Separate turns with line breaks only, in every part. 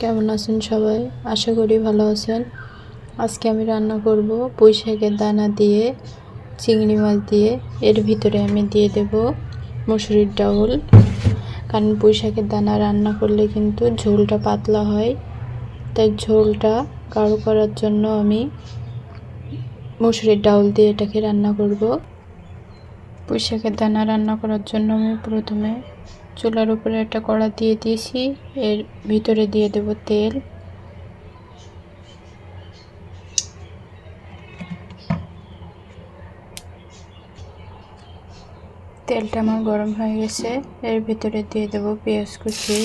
কেমন আছেন সবাই? আশা করি ভালো আছেন। আজকে আমি রান্না করব পুঁই শাকের দানা দিয়ে, চিংড়ি মাছ দিয়ে। এর ভিতরে আমি দিয়ে দেব মুসুরির ডাউল। কারণ পুঁই শাকের দানা রান্না করলে কিন্তু ঝোলটা পাতলা হয়। তাই ঝোলটা গাঢ় করার জন্য আমি মুসুরির ডাউল দিয়ে এটাকে রান্না করব। পুঁই শাকের দানা রান্না করার জন্য আমি প্রথমে চুলার উপরে একটা কড়া দিয়ে দিয়েছি, এর ভিতরে দিয়ে দেব তেল। তেলটা আমার গরম হয়ে গেছে, এর ভিতরে দিয়ে দেব পেঁয়াজ কুচি।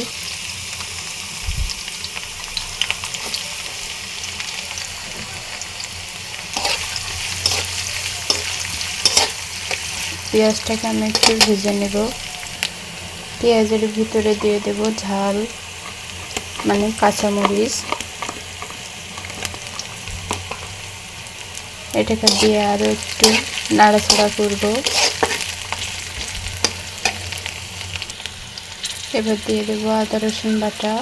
পেঁয়াজটাকে আমি একটু ভেজে নেব। পেঁয়াজের ভিতরে দিয়ে দেব ঝাল মানে কাঁচামরিচ। এটাকে দিয়ে আরও একটু নাড়াচাড়া করব। এবার দিয়ে দেবো আদা রসুন বাটা।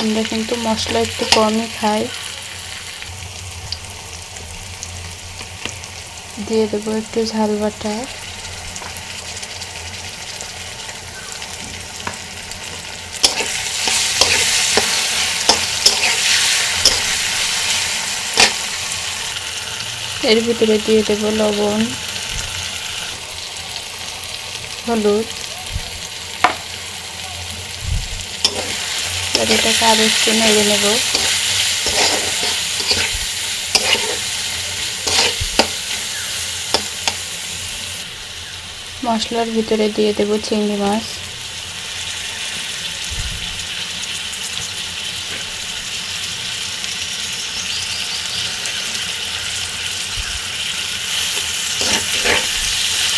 আমরা কিন্তু মশলা একটু কমই খাই। দিয়ে দেবো একটু ঝাল বাটা। এর ভিতরে দিয়ে দেবো লবণ, হলুদ। এবার এটাকে আরও একটু নেড়ে নেব। মশলার ভিতরে দিয়ে দেব চিংড়ি মাছ।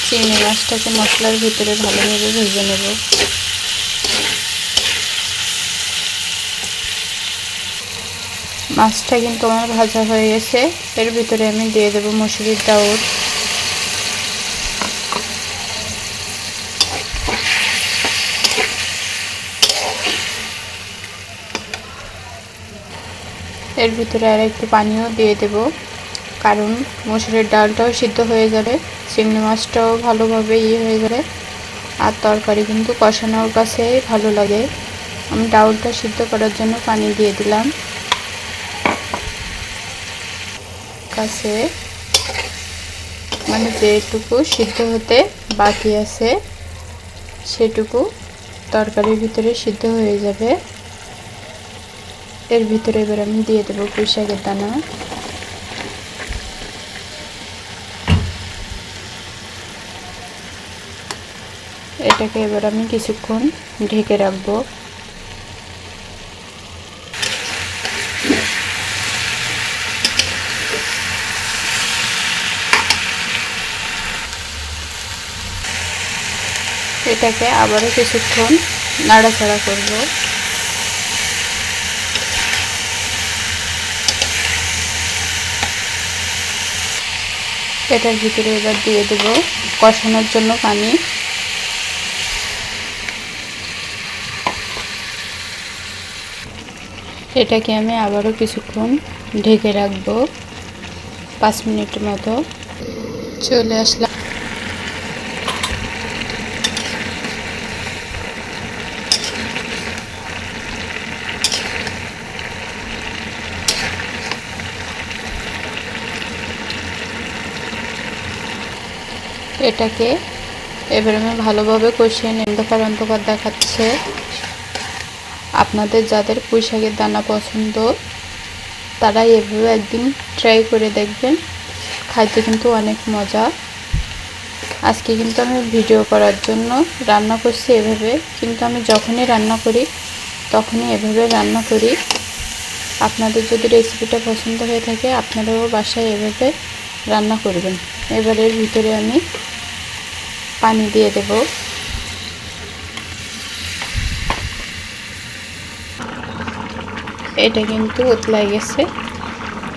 চিংড়ি মাছটাকে মশলার ভিতরে ভালোভাবে ভেজে নেব। মাছটা কিন্তু আমার ভাজা হয়ে গেছে। এর ভিতরে আমি দিয়ে দেবো মুসুরির ডাউল। এর ভিতরে আর একটু পানিও দিয়ে দেব, কারণ মসুরের ডালটাও সিদ্ধ হয়ে যাবে চিংড়ি মাছটাও ভালোভাবে ইয়ে হয়ে যাবে আর তরকারি কিন্তু কষানোর কাছে ভালো লাগে। আমি ডাউলটা সিদ্ধ করার জন্য পানি দিয়ে দিলাম। কাছে। মানে যেটুকু সিদ্ধ হতে বাকি আছে, সেটুকু তরকারির ভিতরে সিদ্ধ হয়ে যাবে। এর ভিতরে এবার আমি দিয়ে দেবো পুঁই শাকের দানা। এটাকে এবার আমি কিছুক্ষণ ঢেকে রাখব। এটাকে আবারও কিছুক্ষণ নাড়াচাড়া করব। এটার ভিতরে এবার দিয়ে দেব কষানোর জন্য পানি। এটাকে আমি আবারও কিছুক্ষণ ঢেকে রাখব, পাঁচ মিনিটের মতো। চলে আসলাম। এটাকে এবার আমি ভালোভাবে কষিয়ে নিই অন্ধকার অন্ধকার দেখাচ্ছে। আপনাদের যাদের পুঁই শাকের দানা পছন্দ, তারা এভাবে একদিন ট্রাই করে দেখবেন। খাইতে কিন্তু অনেক মজা। আজকে কিন্তু আমি ভিডিও করার জন্য রান্না করছি এভাবে। কিন্তু আমি যখনই রান্না করি, তখনই এভাবে রান্না করি। আপনাদের যদি রেসিপিটা পছন্দ হয়ে থাকে, আপনারাও বাসায় এভাবে রান্না করবেন। এবারের ভিতরে আমি পানি দিয়ে দেব। এটা কিন্তু উতলাই গেছে।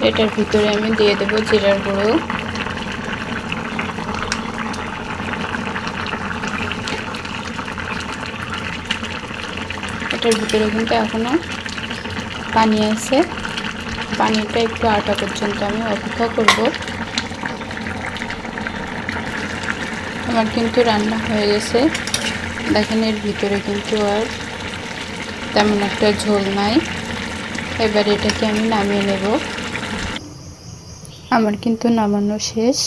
এটার ভিতরে আমি দিয়ে দেব জিরার গুঁড়ো। এটার ভিতরে কিন্তু এখনও পানি আছে। পানিটা একটু আটা পর্যন্ত আমি অপেক্ষা করব। আমার কিন্তু রান্না হয়ে গেছে। দেখেন এর ভিতরে কিন্তু আর তেমন একটা ঝোল নাই। এবার এটাকে আমি নামিয়ে নেব। আমার কিন্তু নামানো শেষ।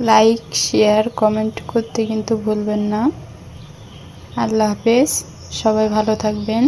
লাইক শেয়ার কমেন্ট করতে কিন্তু ভুলবেন না। আল্লাহ হাফেজ। সবাই ভালো থাকবেন।